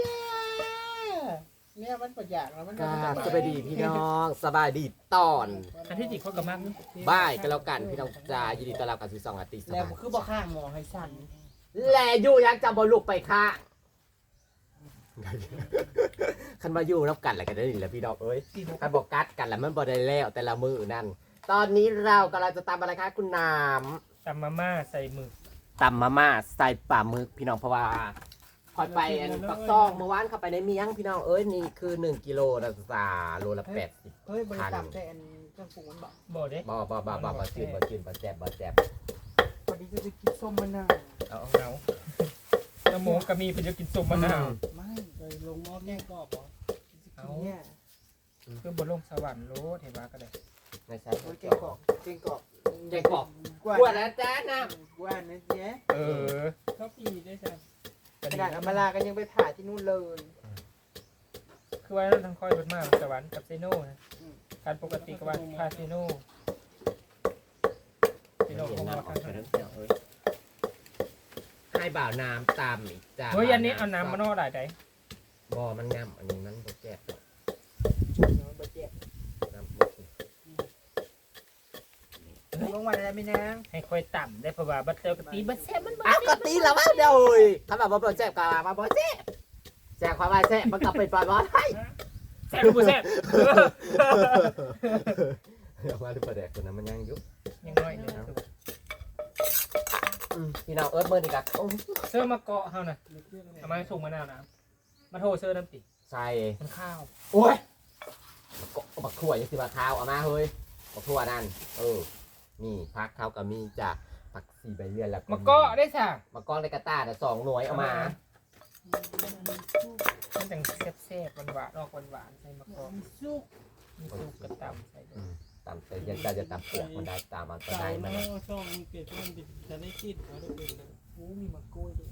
จ้าเนี่ยมันประหยัดแล้วมันกราบสบายดีพี่น้องสบายดีตอนอันที่จริงเขากับมักบ่ายกันแล้วกันพี่น้องจ้ายินดีต้อนรับกันสู่สองอาทิตย์สแล้วบายคือบ่ข้างหมอให้สั่นแลอยู่ยังจะบอลุกไปค่ะคันมาอยู่รับกันอะไรกันได้นี่แหละพี่น้องเอ้ยคันบอกกัดกันแล้วมันบ่ได้แล้วแต่ละมือนั่นตอนนี้เรากำลังจะตำอะไรคะคุณน้ตำมาม่าใส่หมึกำตำมาม่าใส่ปลาหมึกพี่น้องเพราะว่า คอยไปอันปักซองเมื่อวานเข้าไปในเมียงพี่น้องเอ้ยนี่คือหนึ่งกิโลนะจ้าโลละแปดสิบ เฮ้ยบริษัทแต่อันเครื่องปรุงมันบอกบ่เด้บ่บ่บ่บ่บ่จืดบ่จืดบ่แซ่บบ่แซ่บวันนี้จะไปกินส้มมะนาวเอาเอาตะโมงก็มีเพนจะกินส้มมะนาวไม่เลยลงหม้อแง่กรอบเหรอเอา เนี่ยคือบ่ลงสวรรค์โลดเห็นว่าก็ได้ไม่ใช่โอ้ยเก่งกรอบเก่งกรอบเก่งกรอบกว่าดแล้วจ้านะกว่านะเจ๊เออชอบปีได้ จ้ะขนาดอำมาลากันยังไปผ่าที่นู่นเลยคือว่านั้นทางคอยเพิ่นมาสวรรค์กับเซโน่นะอืมการปกติก็ว่าคาเซโน่เซโน่ของเราคาเซโน่ให้บ่าวน้ำตามอีกจ้าเฮ้ยอันนี้เอาน้ำมานอได้ไดบ่มันงามอันนี้มันบ่แซ่บหรอกบะเจ็บน้ำบ่ ลงมาได้ไหมนางให้คอยต่ำได้เพราะว่าบัตเตอร์กะตีบัตแซ่บมันบ่อ้าวก็ตีแล้ววะเดี๋ยวเฮ้ยถ้าแบบว่าบ่แซ่บก็มาบ่แซ่บแซ่บความว่าแซ่บมันก็เป็นปล่อยบ่ได้แซ่บหรือบ่แซ่บเอามาดูประเด็กคนนั้นมันยังอยู่ยังน้อยเลยอืมพี่น้องเอิร์ธเมื่อนี่ก็โอ้ยเสื้อมาเกาะเฮาน่ะทำไมส่งมะนาวนะมาโทรเสื้อน้ำติใส่มันข้าวโอ้ยก็บักถั่วยังสิบักข้าวเอามาเฮ้ยบักถั่วนั่นเออ นี่พักเขาก็มีจ้ะผักสีใบเลื่อนแล้วมาเกาะได้สั่งมากล้องในกระตาน่ะสองหน่วยเอามามันจังแซ่บๆหวานๆออกหวานๆใส่มะกอกซุกมีซุปกับตำใส่ด้วยตามแต่ยังจะจะตามเปลือกมันได้ตามมันก็ได้มันนะช่องเกิดมันจะได้คิดว่าได้เป็นโอ้มีมะกล้วยด้วย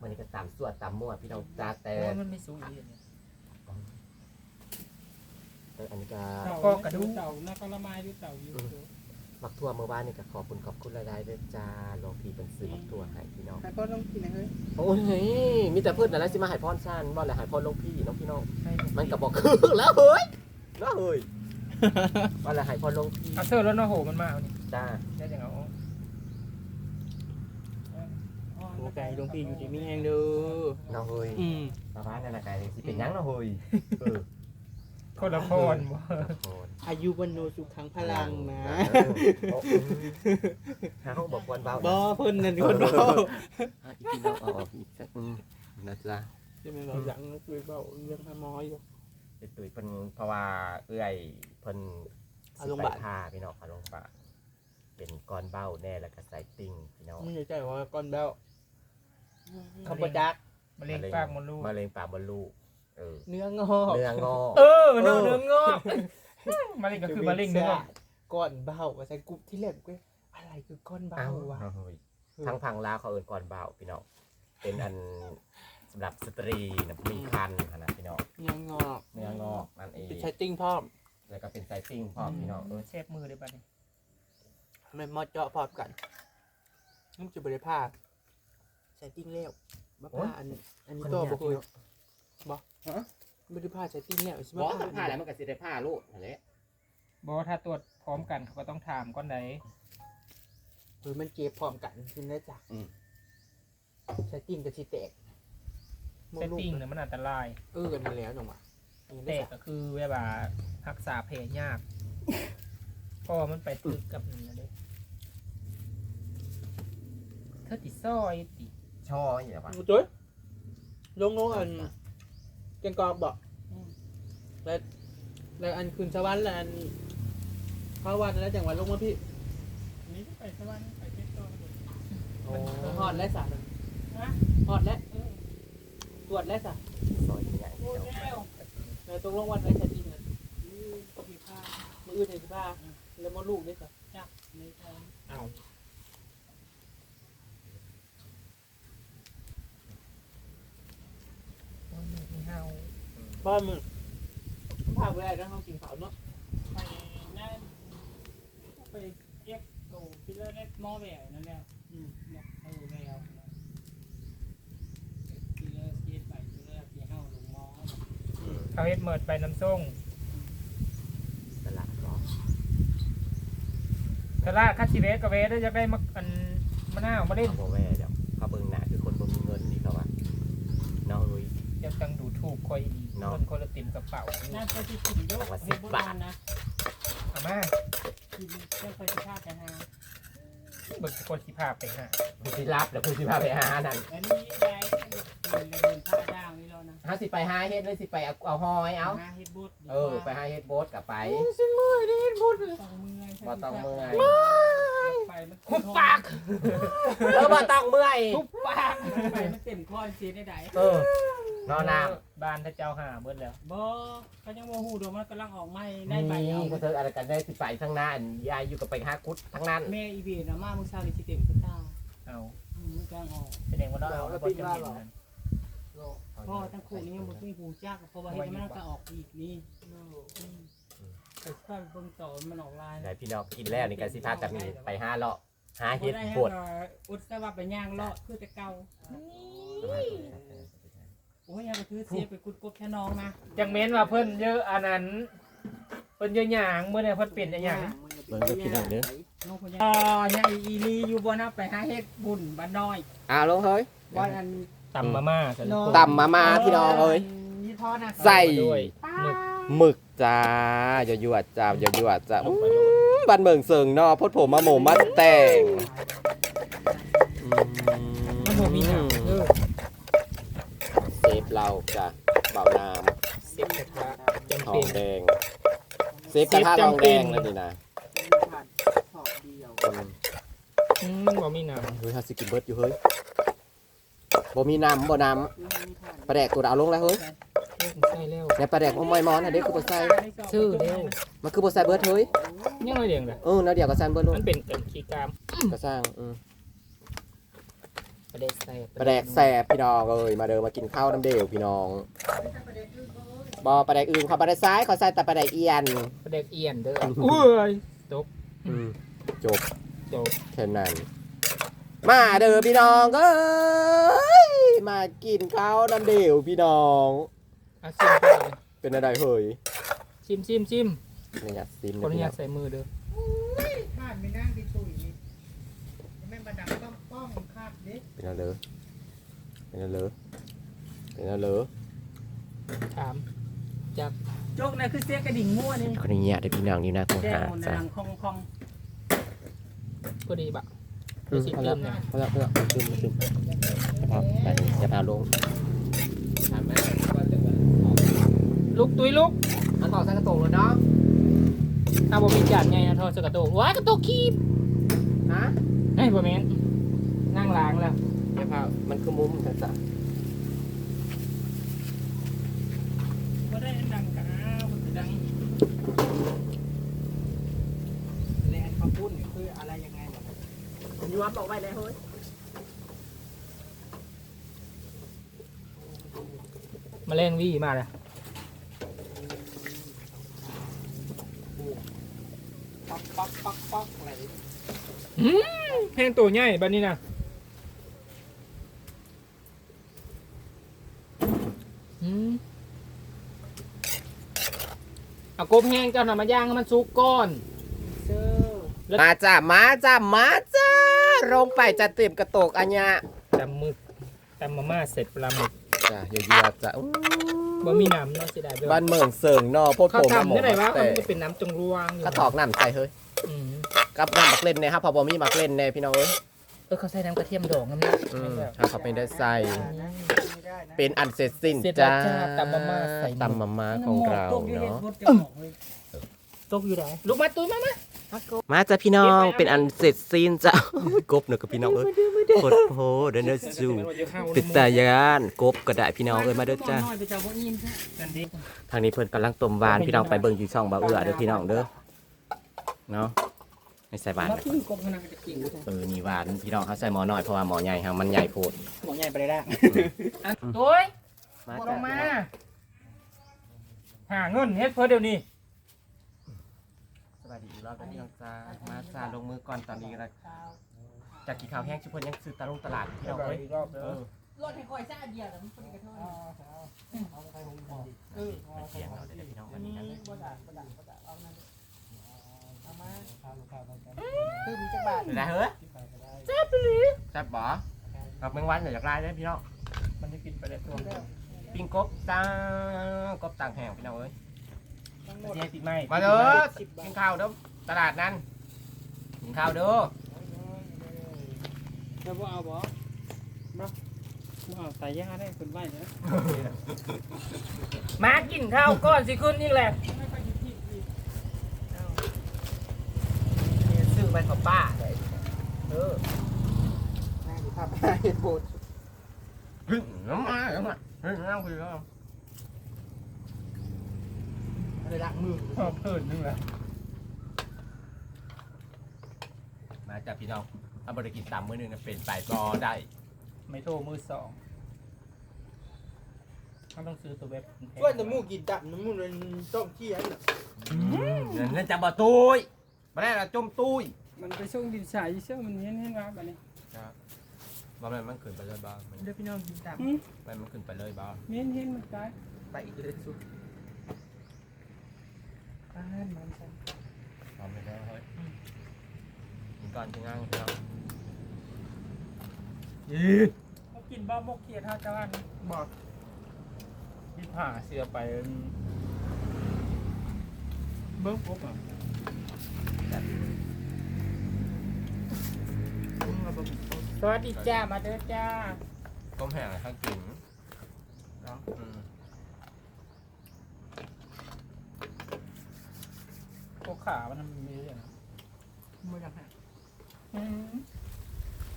มันนี่ก็ตามสวดตามมั่วพี่น้องจ้าแต่เพราะว่ามันไม่สูงอีกเนี่ยเอออันนี้ก็ก็กระดูกเต่าน่าก็ละไม้ด้วยเต่าอยู่มักทั่วเมื่อวานนี่ก็ขอบคุณขอบคุณรายๆด้วยจ้าหลวงพี่เป็นซื้อมักทั่วให้พี่น้องใครพ่อต้องกินนะเฮ้ยโอ้ยมีแต่เพื่อนอะไรสิมาใหายพรสั้นบ่เลยหายพรหลวงพี่น้องพี่น้องใช่มันก็บอกคือแล้วเฮ้ยแล้วเฮ้ยว่าเลยหายพรหลวงพี่เอาเสื้อแล้วเนาะโหมันมาเอานี่จ้าได้จังเอาโอ้ไก่ลงพี่อยู่ที่มีแหงดูน้องเฮ้ยอืมชาวบ้านนั่นนะไกสิเป็นหยังน้องเฮ้ยเออ คนละพรบ่ละครอายุวันโนสุขังพลังนะโอ้โหหาห้องบอกควรเบาบ่เพิ่นนั่นคนเบาอะอีกพี่น้องเอาออกอีกสักอืมนะจ๊ะใช่ไหมเราหลังคุยเบาเรื่องพมออยู่ไอ้ตุ๋ยเพิ่นเพราะว่าเอื้อยเพิ่นเอาโรงพยาบาลสิไปพาพี่น้องเอาโรงพยาบาลเป็นก้อนเบ้าแน่แล้วก็ใส่ติ่งพี่น้องไม่ใช่ว่าก้อนเบลเขาประจักมะเร็งปากมดลูกมะเร็งปากมดลูก เออเนื้องอกเนื้องอกเออเนาะเนื้องอกมะเร็งก็คือมะเร็งเนื้องอกก้อนเบาว่าใส่กรุ๊ปที่แรกก็อะไรคือก้อนเบาอ้าววะเฮ้ยทั้งพังลาวเขาเอิ้นก้อนเบ้าพี่น้องเป็นอันสำหรับสตรีนะมีคันขนาดพี่น้องเนื้องอกเนื้องอกนั่นเองเป็นใช้ติ้งพร้อมแล้วก็เป็นไซติ้งพร้อมพี่น้องเออเชฟมือได้ป่ะนี่มันมอเจาะพร้อมกันนุ่มจะบริภาคใช้ติ้งแล้วมาผ้าอันอันนี้ตัวบ่เคย บ่บริภาคใช้ติ้งแล้วใช่ไหมบอกมันผ้าแล้วมันก็สิได้ผ้าลูกนั่นแหละบอกว่าถ้าตรวจพร้อมกันเขาก็ต้องถามก่อนไหนหรือมันเก็บพร้อมกันกินได้จ้ะใช้ติ้งกับชีแตกเซตติ้งเนี่ยมันอันตราย เออกันมาแล้วน้องว่ะยังแตได้กจ้ะก็คือเวลารักษาแผลยากเพราะว่ามันไปตึกกับนี่นะเด้เธอติดซอยติช่ออย่างเงี้ยวะจุ้ยลงลงอัน เกียงกอกบอกแล้วแล้วอันคืนสวรรค์แล้วอันพระวันแล้วจังหวัดลงมาพี่นี่ไปสวรรค์ไปเทศโตโอ้มันฮอดและสัตว์ฮะฮอดและตรวจและสัตว์ซอยใหญ่โอ้เจ้าแล้วแล้วตรงลงวันไว้ชัดจริงเลยนี่ก็มีผ้ามืออื่นเห็นสิบ้าแล้วมาลูกด้วยสัตว์จับในท้องเอา เฮาบ้านมันภาคแรกแล้วเขากินข้าเนาะไปนั่นไปเอ็กโกพี่เล่ร์เล็กมอแหวนนั่นแหละอืมเนี่ยเออแววพี่เล่ร์เสียไปพี่เล่ร์เสียเฮาลงมอเขาเฮ็ดเมิดไปน้ำส้มตลาดร้อตลาดคาสิเวสกัเวสจะได้มันมะนาวมาเล่นบแว่เจะตังดูถูกคอยดีเนาะ คนคนละติ่มกระเป๋าน่าจะติดติดโยกว่าสิเฮ็บดโบบาทราณนะเอามาที่เจ้าเคยสิพาแต่หาเบิกคนสิพาไปหาผู้สิรับแล้วผู้สิพาไปหานั่นอันนี้ได้เดินเดินผ้าด่างนี่แล้วนะเฮาสิไปหาเฮ็ดหรือสิไปเอาเอาหอยเอาหาเฮ็ดบุตรเออ ไปหาเฮ็ดโบสกับไปต้องเมื่อยบ่ต้องเมื่อยไปมันคุบปากเออบ่ต้องเมื่อยคุบปากไปมันเต็มคอเสียได้ไดเออ นอนน้ำบ้านถ้าเจ้าหาเบิดแล้วบ่เขายังบ่ฮู้ดอกมันกำลังออกใหม่นี่ได้ใบเอาก็เธออะไรกันได้สิไปทั้งนั้นยายอยู่กับไปหากุดทั้งนั้นแม่อีเบียน่ะมามื้อเช้านี่สิเต็มกระตาเอาอืมมันกำลังออกแสดงว่าเราเอาแล้วบ่จำเป็นนั่นพ่อทั้งคู่นี้ยังบ่มีผู้จักเพราะว่าเฮ็ดให้มันก็ออกอีกนี่อืมแต่ถ้าเบิ่งต่อมันออกลายได้พี่น้องกินแล้วนี่ก็สิพากันนี่ไปหาเลาะหาเห็ดบ่ได้ปวดให้ว่าอุตส่าห์ว่าไปย่างเลาะคือแต่เก่า โอ้ยยังไปถือเสียไปกุดกบแค่น้องนะจังเม้นว่าเพิ่นเยอะอันนั้นเพิ่นเยอะหยางเมื่อเนี่ยเพิ่นเปลี่ยนอย่างเบิ่งก็พี่น้องเด้อน้องคนยังอ๋อยังอีอีลีอยู่บ่นะไปหาเฮ็ดบุญบ้านน้อยอ่าลงเฮ้ยบ่อันตำมาม่ากันน้องตำมามาพี่น้องเอ้ยนี่ทอดนะใส่ด้วยหมึกหมึกจ้าอย่ายั่วจ้าอย่ายั่วจ้าอื้อบันเบิ่งเสิงเนอพดผมมาโหมมาแต่งมันบ่มีหาง เออเซฟเราจ้ะเบาน้เสียบกระทะจำำทอเป็งนแดงเซฟกระทะทองแดงเลยนี่นะคนอืมมันบ่มีน้เฮ้ยฮาสิกิเบิร์ดอยู่เฮ้ยบ่มีน้ำบ่น้ำปลาแดกตัวเอาลงแล้วเฮ้ยำใช่แล้วในปลาแดกมันมอยมอนอันนี้คือบ่ใส่ชื่อเร็วมันคือบ่ใส่เบิร์ดเฮ้ยยังน้อยเดียวเลยเออแล้วเดี๋ยวก็ใส่เบิร์ดลงมันเป็นเกินขี้กามก็สร้างอืม ประเด็กใส่ปลาแดกแสบพี่น้องเอ้ยมาเดินมากินข้าวน้ำเดียวพี่น้องบ่ปลาแดกอื่นเขาปลาแดกซ้ายเขาใส่แต่ปลาแดกเอียนประเด็กเอียนเด้ออืมอุ้ยตกอืมจบจบแค่นั้นมาเด้อพี่น้องเอ้ยมากินข้าวน้ำเดียวพี่น้อง อะซิมไปเลยเป็นอะไรเฮ้ยชิมชิมชิมนี่อยากซิมคนนะอพี่นุน้ญาอตงใส่มือเด้อ คาดไม่นั่งที่ตุ้ยนี่แม่น ประดับต้องป้องคาดเด้เป็นอะไรเป็นอะไรเป็นอะไรถามจากโจกนั่นคือเสียกระดิ่งงัวนี่คนนี้ได้พี่น้องนี่นะคงแดหางในจ้ะ หลังคองคองก็ดีบะอืมเอาละเอาละเอาละซึมซึมครับแต่อย่าพาลงถามแม่ว่าจะว่าลุกตุยลุกอันบอกสักกระโตงเลยเนาะถ้าบ่มีจานไงนะทอดสกกระโตกว้ายกระโตกคีบฮะเฮ้ยบ่แม่น นั่งล้างแล้วเดี๋ยวพามันคือมุมจ้ะจ้ะก็ได้ดังกะมันจะดังแลนคำพูดนี่คืออะไรยังไงล่ะยูวับบอกไว้เลยเฮ้ยแมลงวี่มาแล้วป๊อกป๊อกป๊อกป๊อกอะไรนี่อืมแห้งตัวใหญ่บัดนี้นะอืม เอากบแห้งเจ้าหน่ะมาย่างให้มันสุกก่อนเซอร์มาจ้ามาจ้ามาจ้าลงไปจะเต็มกระโตกอันเนี้ยตำหมึกตำมาม่าเสร็จปลาหมึกจ้ะยูยวๆจ้ะอู้บ่มีน้ำเนาะเสียดายเด้อบ้านเมืองเสิงเนอโพดเขาโผมาหมทำได้ไหนวะแต่มันจะเป็นน้ำจงรวงอยู่กระตอกน้ำใส่เฮ้ยอืมกับน้ำมักเล่นเนี่ยครับพอบ่มีมักเล่นเนี่ยพี่น้องเอ้ยเออเขาใส่น้ำกระเทียมดองน้ำนะอืมถ้าเขาเป็นได้ใส่ไม่ได้นะ เป็นอันเสร็จสิ้นเสร็จแล้จ้าวจ้าตำมาม่าใส่หมึกตำมาม่าของเราตกอยู่เห็ดเนาะบดจะบอกเลยตกอยู่ไหนลูกมาตุ้ยมามามาจ้าพี่น้องเป็นอันเสร็จสิ้นจ้ากบเนอะกับพี่น้องเอ้ยโคตรโหเดินเด้อจูปิดตายานกบก็ได้พี่น้องเอ้ยมาเด้อจ้าน้อยไปจ้าบ่อิ่มซะนั่นดิทางนี้เพิ่นกำลังต้มหวานพี่น้องไปเบิ่งอยู่ช่องบ่าวเอื้อเด้อพี่น้องเด้อเนาะ ไม่ใส่หวานมานะพึ่งกบขนาดจะกิ่งเลยเออนี่หวานพี่น้องเขาใส่หมอน้อยเพราะว่าหมอใหญ่ครับมันใหญ่โพดหมอใหญ่ไปเลยได้ตุ้ยมาลจ้างมาหาเงินเฮ็ดเพื่อเดี๋ยวนี้สวัสดีอีกรอบนะพี่น้องจ้ามาจ้าลงมือก่อนตอนนี้ก็ได้จากกี่ข้าวแห้งชุบเพิ่นยังซื้อตาลงตลาดพี่น้องเอ้ยเออรถให้คอยซ่าเดียวแล้วมันคนกระท้อนเออไปเสียงเราได้พี่น้องอัวันนนี้นี้ กันบ่ด่าบ่ด่าบ่ด่าเอานั่นเอามาคือมีจักบาทได้เฮ้ยแซ่บไปเลยแซ่บบ่กับแมงวันเดี๋ยวอยากได้ได้พี่น้องมันจะกินไปได้ตัวปิ้งกบจ้ากบต่างแห่งพี่น้องเอ้ยทั้งหมดเจ๊ติดไหมมาเด้อสิบบากิทนข้าวเด้อตลาดนั้นกินข้าวเด้อแล้วบ่เอาบ่บ่เอาใส่ยาได้คนไหวนะมากินข้าวก้อนสิขึ้นนี่แหละ ไม่ค่อยคิดอีกซื้อไปกับป้าเลยเออแม่สิพาไปหาเฮ็ดโบสถ์เฮ้ยน้ำมาน้ำมาเฮ้ยน้ำคือเขาอะไรล้างมือชอบเพิ่นนึงแหละมาจากพี่น้องถ้าบริกินตามมื้อหนึงนะเป็นไปก็ได้ไม่โทรมือสองเขาต้องซื้อตัวเว็บช่วยน้ำมูกกินตับน้ำมูกมันต้องเที่ยงน่ะเงินจะบ่ตุ้ยมาได้ละจมตุ้ย มันไปส่งดินสายเชื่อมันเห็นเห็นว่าบัดนี้บ่แม่นมันขึ้นไปเลยบ่มันเดี๋ยวพี่น้องกินตับแม่นมันขึ้นไปเลยบ่เห็นเห็นมันตายไปอีกเลยสุดอ่านมันใช่พร้อมแล้วเฮ้ยกินก่อนจะง่ายพี่น้องเขากินบ้าบกเขียดห้าจานบอกที่ผ่าเสือไปเบิ้งปุ๊บอะมึงเอาไป สวัสดีจ้า มาเด้อจ้า ต้มแห้งให้เขากินเนาะอืมพวกขามันมีเรื่องไม่อยากให้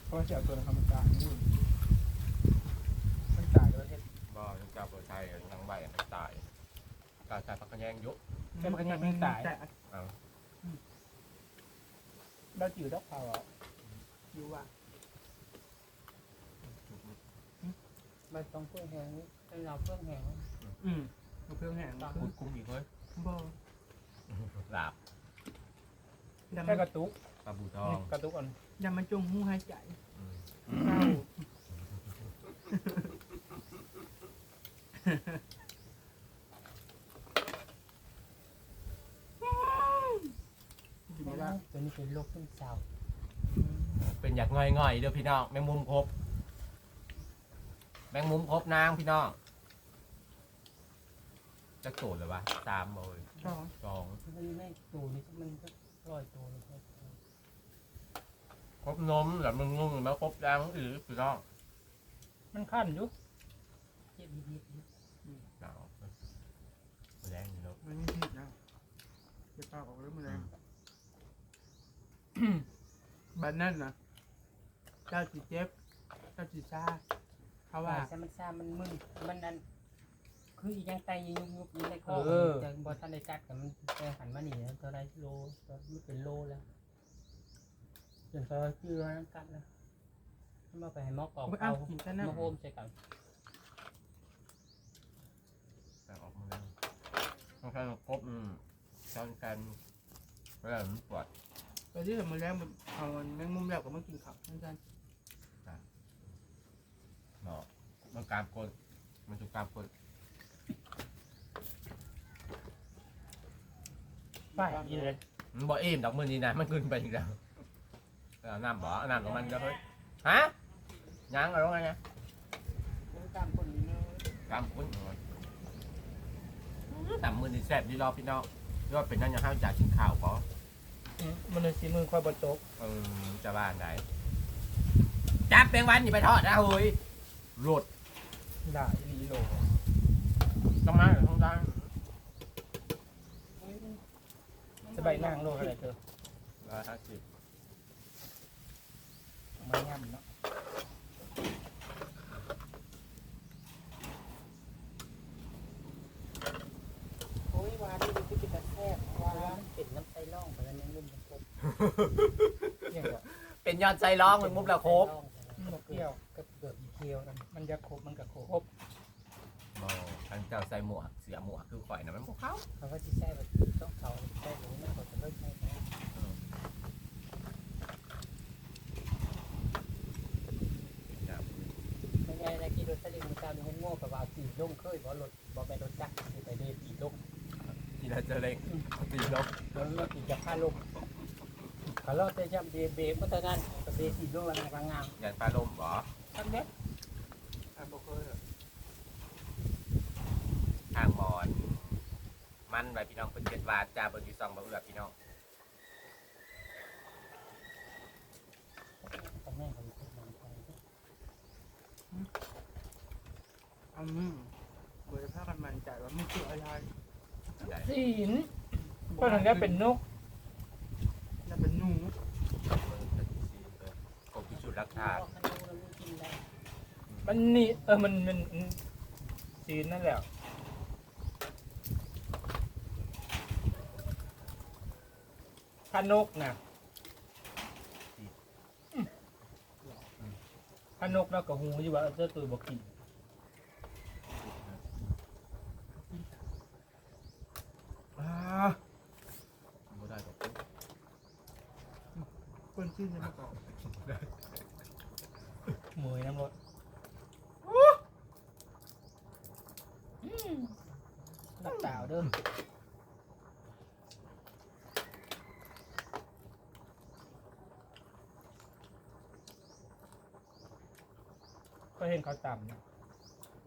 เพราะว่าจะเอาตัวในคำการนี่มันจ่ายประเทศบ่ต้องจับตัวใช้ทั้งใบทั้งตายกาใช้พักกระแยงยุบแค่มันก็ยังไม่ตายแต่เราจิ๋วดอกเผาอะ อยู่ว่ามันต้องเพื่อแหงให้เราเพื่อแหงอืมเอาเพื่อนแห้งคุดคุ้มอีกเฮ้ยบอกหลาบดำแค่กระตุกปลาบูทองกระตุกก่อนดำมันจงหูหายใจอืมเศร้าอยู่ไม่ได้ตัวนี้เป็นโรคซึมเศร้า เป็นอยากง่อยๆเด้อพี่น้องแมงมุมครบแมงมุมครบนางพี่น้องจะโกรธเลยวะสามโมยชอบสองมันไม่ตัวนี้มันก็ลอยตัวเลยครบนมแล้วมึงงงมาครบนางอือพี่น้องมันขั้นอยู่เจ็บนิดหนาวแรงอยู่เนาะมันไม่ผิดนะจะปากออกแล้วมันแรง บันนั่นนะเจ้าจีเจ็บ เจ้าจีซ่าเขาว่าว่ามันซ่ามันมึนมันนั่นคืออียังไตยุบยุบอยู่ในคอแต่บอทันได้กัดกับมันแต่หันมาหนีตัวไรโลตัวมันเป็นโลแล้วจนตัวชื่อนั้นกัดแล้วมาไปให้มอกออกเอาเอากินกันนะมาโฮมใส่กันแต่ออกมาแล้วต้องใช้ครบอืมช้อนกันเวลามันปวด ไปที่ทำมาแล้วมันเอาแมงมุมแล้วก็มากินข้าวเหมือนกันเนาะมันกรามกดมันถูกกรามกดไปอีเลยมันบ่อิ่มดอกมือนี้นะมันขึ้นไปอีกแล้วเอาน้ำบ่เอาน้ำของมันก็เฮ้ยฮะยังเอาลงไงเนี่ยตามคนนี้เนอะกรามกุ้นต่ำมือนี่แซ่บดีรอพี่น้องยอดเป็นนั่นยังห้าวจ่ายกินข้าวก็ มันเลยสีมือค่อยบนโต๊ะเออจะบ้านไหนจับแปลงวันอย่าไปทอดนะเฮ้ยหลุดด่าอีลีโลต้องมาต้องได้สบายนั่งโลอะไรเธอร้อยห้าสิบ มาย่ำเนาะ โอ้ยวานี่มันคือเป็นตะแคบวา ว่ามันเป็นน้ำไตร่องไปแล้วในมุมมันค รบอย่างก็เป็นยอดใจร้องมึงมุบแล้วครบมันเปรี้ยวกับเกือบอีเคียวนั่นมันจะครบมันก็ครบบอทั้งเจ้าใส่หมวกเสียหมวกคือข่อยนะมันพวกเขาเขาก็จะใช้แบบต้องเขาใช้หนูมันก็จะเลิกใช้ไหมจับไม่ใช่อะไรกินจ้านี่มันโง่กับว่าสีลงเคยบ่รถบ่ไปรถจักรสิไปเดสีลงทีละเจอเล็กตีลบแล้วรถอีกจะพาลง เขาเราจะจำเบเบก็ตอนนั้นก็เบสีลงแล้วงามยันปลาลมบ่ๆทั้งเนี้ยอะบ่เคยอะทางบอนมันไว้พี่น้องเป็นเจ็ดวาจ้าเบิ่งอยู่ซองบ่เอือพี่น้องตอนนี้เขาอยู่ที่นั่นไปอืมบ่ได้พากันมั่นใจว่ามันคืออะไรศีลเพราะนั้นก็เป็นนก น่าเป็นหนู คงพิสูจน์หลักฐาน มันดูแล้วมันกินได้ มันนี่เออมันมันมันศีลนั่นแหละถ้านกนะถ้านกแล้วก็หูอยู่ว่าเจ้าตัวบอกกินอ่า บ่ได้ดอกคนชื่อจะมาก่อนมือน้ำรถนักสาวเด้อก็เห็นเขาต่ำนะ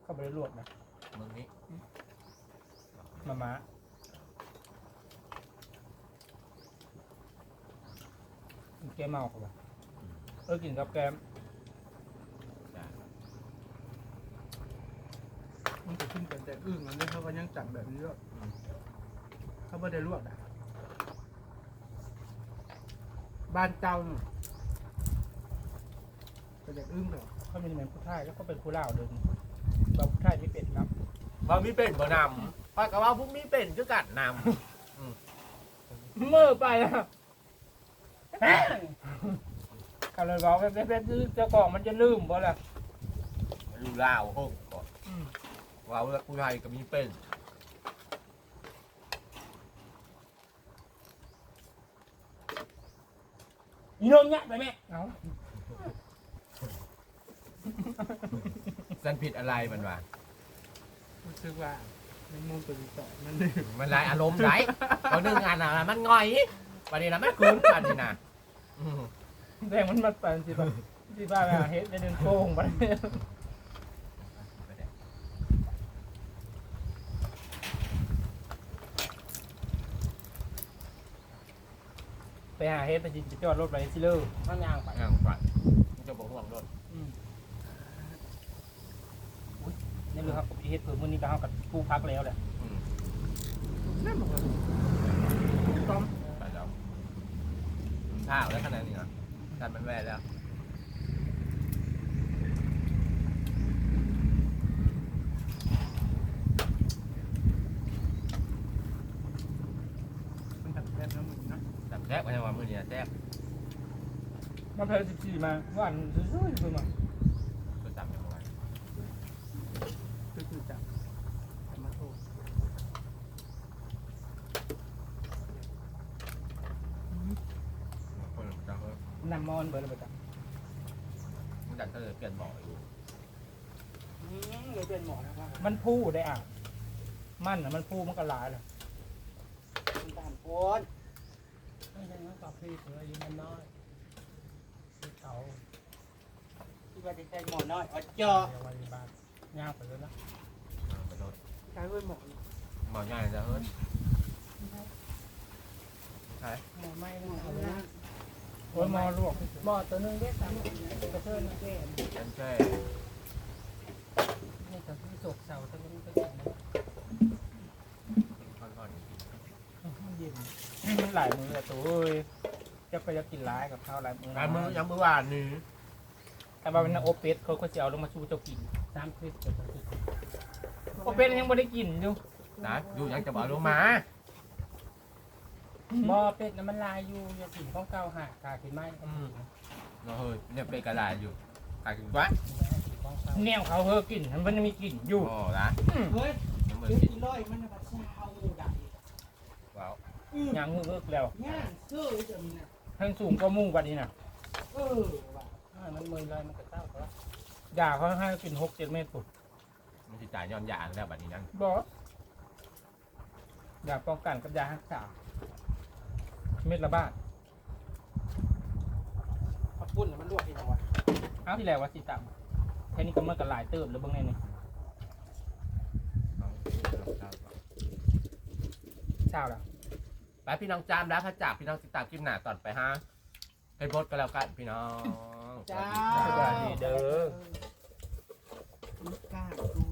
เขาไปลวกนะมึงนี้มาม้ากินแกมเมาเขาปะเออกินกับแกม จ้า มันจะขึ้นกันแต่อึ้งอันนี้เขาก็ยังจับแบบนี้ด้วยเขาไม่ได้ลวกนะบ้านเจ้าน่ะก็จะอึ้งเลยเขาเป็นเหมือนผู้ชายแล้วก็เป็นผู้เล่าวเดินเราผู้ชายที่เป็นรับบ่มีเป็นบ่นำเพราะก็ว่าพวกมีเป็นคือกันนเมื่อไปอะกำลังบอกว่าเป็นเจ้าของมันจะลืมบ่ล่ะำอยู่ลาวโฮงบ่อืม ว่าเลือกผู้ชายก็มีเป็นอีโนมเนี่ยไปแม่เอาสันผิดอะไรมันวะรู้สึกว่าในมุมตัวนี้ต่อมันนี่มันหลายอารมณ์ไหลเอาหนึ่งอันอะมันง่อยวันนี้นะไม่คุ้มกันนี่นะอืมแดงมันมาปั่นสิบ่ะสิบ้าไปหาเฮ็ดได้เดินโค้งไป ไปหาเฮ็ดไปจิจะจอดรถไปซิเลอร์ข้างยางไปอ่างฝันมันจะบอกห่วงรถนี่เลยครับผมเฮ็ดเพิ่มมื้อนี้ก็เฮากับผู้พักแล้วแหละอืมนั่นบอกว่าต้อมไปแล้วข้าวแล้วขนาดนี้นะกันมันแว่แล้ว มันตัดแค่น้ำมันนะ แต่แซ่บไม่ใช่ว่ามือนี้แซ่บ มาเพล14มาว่าอันซื่อๆเพิ่นมาก็จำยังไงก็คือจับมาโทษคนจะเฮ้ยนำมอนเบิดแล้วบ่จ้ะมันดันก็เลยเปลี่ยนบ่ออยู่เลยเป็นหมอนะครับมันพูดได้อะมันน่ะมันพูดมันก็หลายแหละคุณตามคนไม่ใช่น้องกับพี่เสืออยู่มันน้อย เขาที่ว่าจะใช้หมอน้อยอ๋อเจาะเดี๋ยววันนี้บ้านย่างไปแล้วนะไปรถใช้ด้วยหมอหมอใหญ่จะเฮ้ยใช่หมอไม่นะเอาเลยนะโอ้ยมอลวกหมอตัวหนึงได้สามกระเทือนนะแก่เป็นแค่นี่ก็คือโศกเศร้าตัวนึงก็กินนะค่อนมันเย็นมันหลายมือแต่ตัวเอ้ย จะไปจะกินร้ายกับข้าวหลายมือๆการมือยังเมื่อวานนี้แต่ว่าเป็นโอเป็ดเขาก็จะเอาลงมาชูเจ้ากินสามสิบกับสามสิบโอเป็ดยังไม่ได้กินอยู่นะอยู่ยังจะบอกลงมาหมอเป็ดน้ำมันลายอยู่อย่าถิ่นของเก่าหักขาขึ้นไม้อืมเราเฮ้ยเนี่ยเป็นกระดาษอยู่ขายถึงวะของเก่าแนวเขาเฮอกินมันยังมีกลิ่นอยู่โอ้ละเฮ้ยยังไม่เฮ้ยกินอีร้อยมันน่ะบัดเช้าได้ว้าวยางมือเอิกแล้วย่างเสื้อจะมีน่ะ ทั้งสูงก็มุ่งกว่านี้น่ะเออว่ะอ่ามันมือลอยมันก็เต้าก็ด่าเขาให้กินหกเจ็ดเมตรปุ๊บมันสิจ่ายย้อนยาแล้วบัดนี้นั่นบอสอยากป้องกันกับยารักษาเม็ดละบาทข้าวปุ้นน่ะมันลวกที่ไหนวะเอาที่แรกว่าสิต่ำแค่นี้ก็มันก็หลายเติบแล้วเบางในนี่เช้าแล้ว ไปพี่น้องจามแล้วพระจากพี่น้องติดตามคลิปหน้าต่อนไปฮะให้บดก็แล้วกันพี่น้อง จ้าสวัสดีเด้อ ลูกก้าดู